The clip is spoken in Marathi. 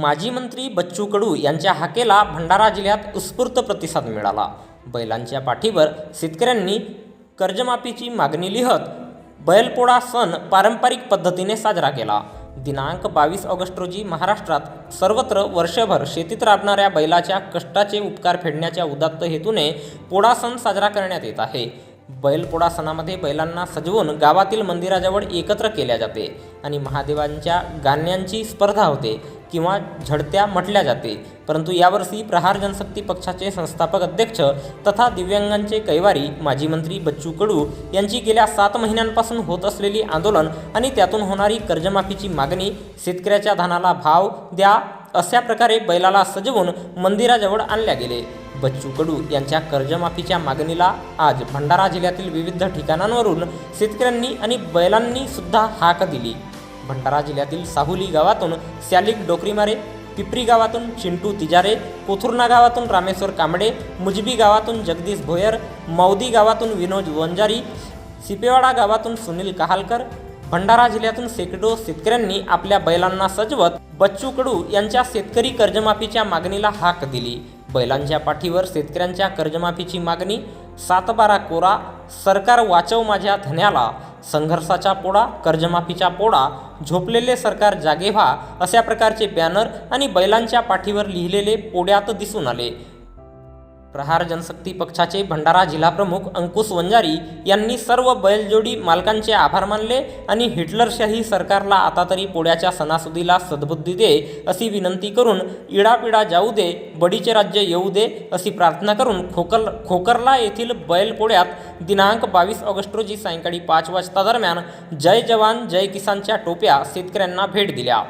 माजी मंत्री बच्चू कडू यांच्या हाकेला भंडारा जिल्ह्यात उत्स्फूर्त प्रतिसाद मिळाला. बैलांच्या पाठीवर शेतकऱ्यांनी कर्जमाफीची मागणी लिहत बैलपोळा सण पारंपरिक पद्धतीने साजरा केला. दिनांक बावीस ऑगस्ट रोजी महाराष्ट्रात सर्वत्र वर्षभर शेतीत राबणाऱ्या बैलाच्या कष्टाचे उपकार फेडण्याच्या उदात्त हेतूने पोळा सण साजरा करण्यात येत आहे. बैलपोळा सणामध्ये बैलांना सजवून गावातील मंदिराजवळ एकत्र केल्या जाते आणि महादेवांच्या गाण्यांची स्पर्धा होते किंवा झडत्या म्हटल्या जाते. परंतु यावर्षी प्रहार जनशक्ती पक्षाचे संस्थापक अध्यक्ष तथा दिव्यांगांचे कैवारी माजी मंत्री बच्चू कडू यांची गेल्या सात महिन्यांपासून होत असलेली आंदोलन आणि त्यातून होणारी कर्जमाफीची मागणी शेतकऱ्याच्या धानाला भाव द्या अशा प्रकारे बैलाला सजवून मंदिराजवळ आणल्या गेले. बच्चू कडू यांच्या कर्जमाफीच्या मागणीला आज भंडारा जिल्ह्यातील विविध ठिकाणांवरून शेतकऱ्यांनी आणि बैलांनी सुद्धा हाक दिली. भंडारा जिल्ह्यातील साहुली गावातून सॅलिक डोकरीमारे पिपरी गावातून चिंटू तिजारे कोथुर्ना गावातून रामेश्वर कांबडे मुजबी गावातून जगदीश भोयर मौदी गावातून विनोद वंजारी सिपेवाडा गावातून सुनील कहालकर भंडारा जिल्ह्यातून शेकडो शेतकऱ्यांनी आपल्या बैलांना सजवत बच्चू कडू यांच्या शेतकरी कर्जमाफीच्या मागणीला हाक दिली. बैलांच्या पाठीवर शेतकऱ्यांच्या कर्जमाफीची मागणी सातबारा कोरा सरकार वाचव माझ्या धन्याला संघर्षाचा पोळा कर्जमाफीचा पोळा झोपलेले सरकार जागे व्हा अशा प्रकारचे बॅनर आणि बैलांच्या पाठीवर लिहिलेले पोड्यात दिसून आले. प्रहार जनशक्ती पक्षाचे भंडारा जिल्हाप्रमुख अंकुश वंजारी यांनी सर्व बैलजोडी मालकांचे आभार मानले आणि हिटलरशाही सरकारला आता तरी पोळ्याच्या सणासुदीला सद्बुद्धी दे अशी विनंती करून इडापिडा जाऊ दे बडीचे राज्य येऊ दे अशी प्रार्थना करून खोकर खोकरला येथील बैलपोळ्यात दिनांक बावीस ऑगस्ट रोजी सायंकाळी पाच वाजता दरम्यान जय जवान जय किसानच्या टोप्या शेतकऱ्यांना भेट दिल्या.